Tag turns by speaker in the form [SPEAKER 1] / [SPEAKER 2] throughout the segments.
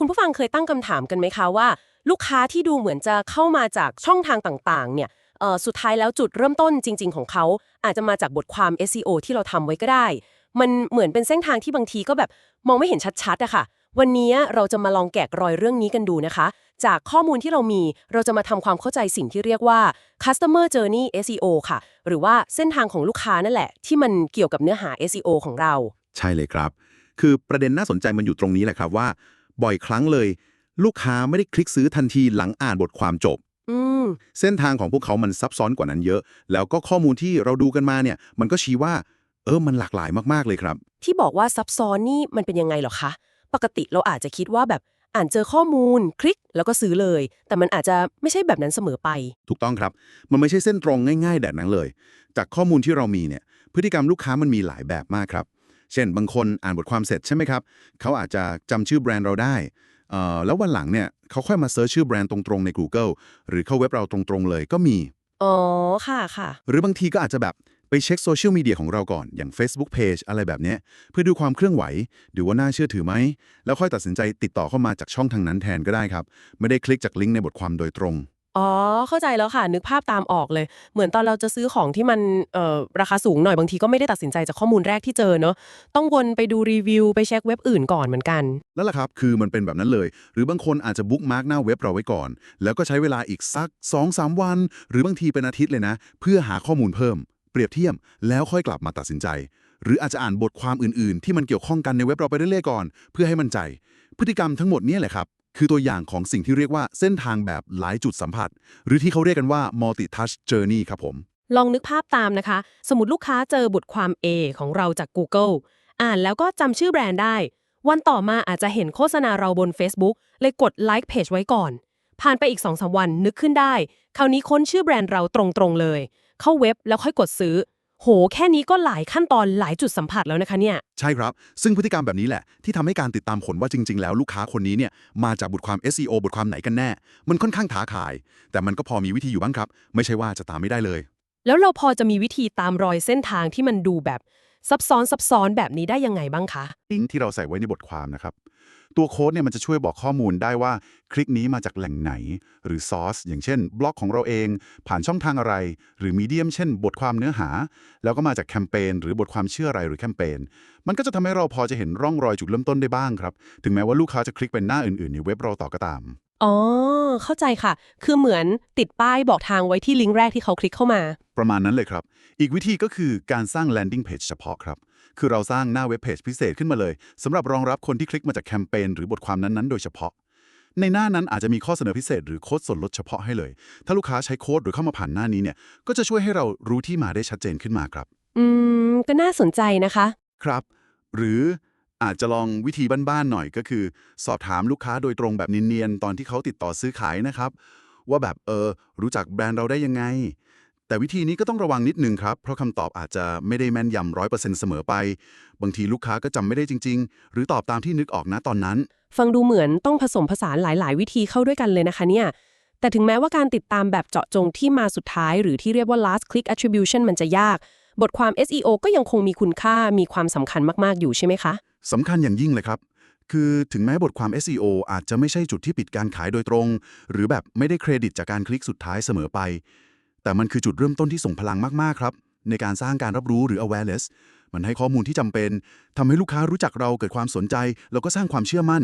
[SPEAKER 1] คุณผู้ฟังเคยตั้งคำถามกันไหมคะว่า ลูกค้าที่ดูเหมือนจะเข้ามาจากช่องทางต่างๆ เนี่ยสุดท้ายแล้วจุดเริ่มต้นจริง ๆ ของเขาอาจจะมาจากบทความ SEO ที่เราทำไว้ก็ได้ มันเหมือนเป็นเส้นทางที่บางทีก็แบบมองไม่เห็นชัดๆอะค่ะ วันนี้เราจะมาลองแกะรอยเรื่องนี้กันดูนะคะ จากข้อมูลที่เรามีเราจะมาทำความเข้าใจสิ่งที่เรียกว่า customer journey SEO ค่ะ หรือว่าเส้นทางของลูกค้านั่นแหละ ที่มันเกี่ยวกับเนื้อหา SEO ของเรา
[SPEAKER 2] ใช่เลยครับ คือประเด็นน่าสนใจมันอยู่ตรงนี้แหละครับว่า บ่อยครั้งเลย ลูกค้าไม่ได้คลิกซื้อทันทีหลังอ่านบทความจบ
[SPEAKER 1] อืม
[SPEAKER 2] เส้นทางของพวกเขามันซับซ้อนกว่านั้นเยอะ แล้วก็ข้อมูลที่เราดูกันมาเนี่ย มันก็ชี้ว่า เออมันหลากหลายมากๆเลยครับ
[SPEAKER 1] ที่บอกว่าซับซ้อนนี่มันเป็นยังไงเหรอคะ ปกติเราอาจจะคิดว่าแบบอ่านเจอข้อมูลคลิกแล้วก็ซื้อเลย แต่มันอาจจะไม่ใช่แบบนั้นเสมอไป
[SPEAKER 2] ถูกต้องครับ มันไม่ใช่เส้นตรงง่ายๆแบบนั้นเลย จากข้อมูลที่เรามีเนี่ย พฤติกรรมลูกค้ามันมีหลายแบบมากครับ เช่น บางคนอ่านบทความเสร็จใช่ไหมครับ เขาอาจจะจำชื่อแบรนด์เราได้เอ่อแล้ววันหลังเนี่ยเขาค่อยมาเซิร์ชชื่อแบรนด์ตรงๆ ใน Google หรือเข้าเว็บเราตรงๆเลยก็มี
[SPEAKER 1] อ๋อ ค่ะค่ะ
[SPEAKER 2] หรือบางทีก็อาจจะแบบไปเช็คโซเชียลมีเดียของเราก่อน อย่าง Facebook Page อะไรแบบเนี้ยเพื่อดูความเคลื่อนไหว ดูว่าน่าเชื่อถือไหม แล้วค่อยตัดสินใจติดต่อเข้ามาจากช่องทางนั้นแทนก็ได้ครับ ไม่ได้คลิกจากลิงก์ในบทความโดยตรง
[SPEAKER 1] อ๋อ เข้าใจแล้วค่ะ นึกภาพตามออกเลย เหมือนตอนเราจะซื้อของที่มันเอ่อราคาสูงหน่อยบางทีก็ไม่ได้ตัดสินใจจากข้อมูลแรกที่เจอเนอะต้องวนไปดูรีวิวไปเช็คเว็บอื่นก่อนเหมือนกัน
[SPEAKER 2] นั่นแหละครับคือมันเป็นแบบนั้นเลย หรือบางคนอาจจะบุ๊กมาร์กหน้าเว็บเราไว้ก่อน แล้วก็ใช้เวลาอีกสัก 2-3 วัน หรือบางทีเป็นอาทิตย์เลยนะ เพื่อหาข้อมูลเพิ่ม เปรียบเทียบแล้วค่อยกลับมาตัดสินใจ หรืออาจจะอ่านบทความอื่นๆ ที่มันเกี่ยวข้องกันในเว็บเราไปเรื่อยๆก่อน เพื่อให้มั่นใจ พฤติกรรมทั้งหมดนี่แหละครับ คือตัวอย่างของสิ่งที่เรียกว่าเส้นทางแบบหลายจุดสัมผัส หรือที่เขาเรียกกันว่า multi touch journey ครับผม
[SPEAKER 1] ลองนึกภาพตามนะคะ สมมติลูกค้าเจอบทความ A ของเราจาก Google อ่านแล้วก็จำชื่อแบรนด์ได้ วันต่อมาอาจจะเห็นโฆษณาเราบน Facebook เลยกดไลค์เพจไว้ก่อน ผ่านไปอีก2อสวันนึกขึ้นได้ คราวนี้ค้นชื่อแบรนด์เราตรงๆเลย เข้าเว็บแล้วค่อยกดซื้อ โห แค่นี้ก็หลายขั้นตอนหลายจุดสัมผัสแล้วนะคะเนี่ย
[SPEAKER 2] ใช่ครับ ซึ่งพฤติกรรมแบบนี้แหละ ที่ทำให้การติดตามผลว่าจริง ๆ แล้วลูกค้าคนนี้เนี่ยมาจากบทความ SEO บทความไหนกันแน่ มันค่อนข้างท้าทาย แต่มันก็พอมีวิธีอยู่บ้างครับ ไม่ใช่ว่าจะตามไม่ได้เลย
[SPEAKER 1] แล้วเราพอจะมีวิธีตามรอยเส้นทางที่มันดูแบบ ซับซ้อนซับซ้อนแบบนี้ได้ยังไงบ้างคะ
[SPEAKER 2] ลิงก์ที่เราใส่ไว้ในบทความนะครับ ตัวโค้ดเนี่ยมันจะช่วยบอกข้อมูลได้ว่าคลิกนี้มาจากแหล่งไหน หรือซอสอย่างเช่น บล็อกของเราเอง ผ่านช่องทางอะไร หรือมีเดียมเช่น บทความเนื้อหา แล้วก็มาจากแคมเปญหรือบทความเชื่ออะไรหรือแคมเปญมันก็จะทำให้เราพอจะเห็นร่องรอยจุดเริ่มต้นได้บ้างครับถึงแม้ว่าลูกค้าจะคลิกไปหน้าอื่นๆในเว็บเราต่อก็ตาม
[SPEAKER 1] อ๋อ เข้าใจค่ะ คือเหมือนติดป้ายบอกทางไว้ที่ลิงก์แรกที่เขาคลิกเข้ามา
[SPEAKER 2] ประมาณนั้นเลยครับ อีกวิธีก็คือการสร้าง landing page เฉพาะครับ คือเราสร้างหน้าเว็บเพจพิเศษขึ้นมาเลยสำหรับรองรับคนที่คลิกมาจากแคมเปญหรือบทความนั้นๆ โดยเฉพาะ ในหน้านั้นอาจจะมีข้อเสนอพิเศษหรือโค้ดส่วนลดเฉพาะให้เลย ถ้าลูกค้าใช้โค้ดหรือเข้ามาผ่านหน้านี้เนี่ย ก็จะช่วยให้เรารู้ที่มาได้ชัดเจนขึ้นมาครับ
[SPEAKER 1] อืม ก็น่าสนใจนะคะ
[SPEAKER 2] ครับ หรือ อาจจะลองวิธีบ้านๆหน่อยก็คือ สอบถามลูกค้าโดยตรงแบบเนียนๆตอนที่เขาติดต่อซื้อขายนะครับ ว่าแบบเออรู้จักแบรนด์เราได้ยังไง แต่วิธีนี้ก็ต้องระวังนิดนึงครับ เพราะคำตอบอาจจะไม่ได้แม่นยำร้อยเปอร์เซ็นต์เสมอไป บางทีลูกค้าก็จำไม่ได้จริง ๆ หรือตอบตามที่นึกออกนะตอนนั้น
[SPEAKER 1] ฟังดูเหมือนต้องผสมผสานหลาย ๆ วิธีเข้าด้วยกันเลยนะคะเนี่ย แต่ถึงแม้ว่าการติดตามแบบเจาะจงที่มาสุดท้าย หรือที่เรียกว่า last click attribution มันจะยาก บทความ SEO ก็ยังคงมีคุณค่ามีความสำคัญมาก ๆ อยู่ใช่ไหมคะ
[SPEAKER 2] สำคัญอย่างยิ่งเลยครับ คือถึงแม้บทความ SEO อาจจะไม่ใช่จุดที่ปิดการขายโดยตรง หรือแบบไม่ได้เครดิตจากการคลิกสุดท้ายเสมอไป แต่มันคือจุดเริ่มต้นที่ส่งพลังมาก ๆ ครับ ในการสร้างการรับรู้หรือ awareness มันให้ข้อมูลที่จำเป็นทำให้ลูกค้ารู้จักเราเกิดความสนใจ แล้วก็สร้างความเชื่อมั่น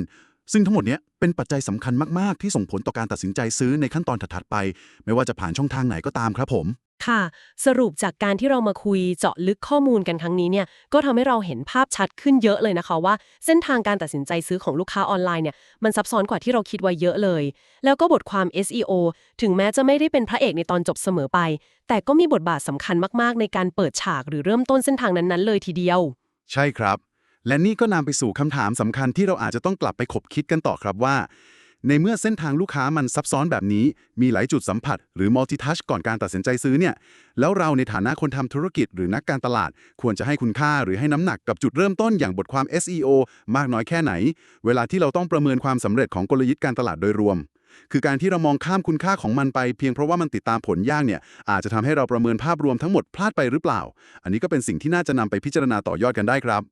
[SPEAKER 2] ซึ่งทั้งหมดเนี้ยเป็นปัจจัยสำคัญมากๆ ที่ส่งผลต่อการตัดสินใจซื้อในขั้นตอนถัดๆไป ไม่ว่าจะผ่านช่องทางไหนก็ตามครับผม
[SPEAKER 1] ค่ะ สรุปจากการที่เรามาคุยเจาะลึกข้อมูลกันครั้งนี้เนี่ยก็ทำให้เราเห็นภาพชัดขึ้นเยอะเลยนะคะว่า เส้นทางการตัดสินใจซื้อของลูกค้าออนไลน์เนี่ยมันซับซ้อนกว่าที่เราคิดไว้เยอะเลย แล้วก็บทความ SEO ถึงแม้จะไม่ได้เป็นพระเอกในตอนจบเสมอไป แต่ก็มีบทบาทสำคัญมากๆ ในการเปิดฉากหรือเริ่มต้นเส้นทางนั้นๆ เลยทีเดียว
[SPEAKER 2] ใช่ครับ และนี่ก็นำไปสู่คำถามสำคัญที่เราอาจจะต้องกลับไปขบคิดกันต่อครับว่า ในเมื่อเส้นทางลูกค้ามันซับซ้อนแบบนี้ มีหลายจุดสัมผัส หรือ multi touch ก่อนการตัดสินใจซื้อเนี่ย แล้วเราในฐานะคนทำธุรกิจหรือนักการตลาด ควรจะให้คุณค่าหรือให้น้ำหนักกับจุดเริ่มต้นอย่างบทความ SEO มากน้อยแค่ไหน เวลาที่เราต้องประเมินความสำเร็จของกลยุทธ์การตลาดโดยรวมคือการที่เรามองข้ามคุณค่าของมันไปเพียงเพราะว่ามันติดตามผลยากเนี่ยอาจจะทำให้เราประเมินภาพรวมทั้งหมดพลาดไปหรือเปล่า อันนี้ก็เป็นสิ่งที่น่าจะนำไปพิจารณาต่อยอดกันได้ครับ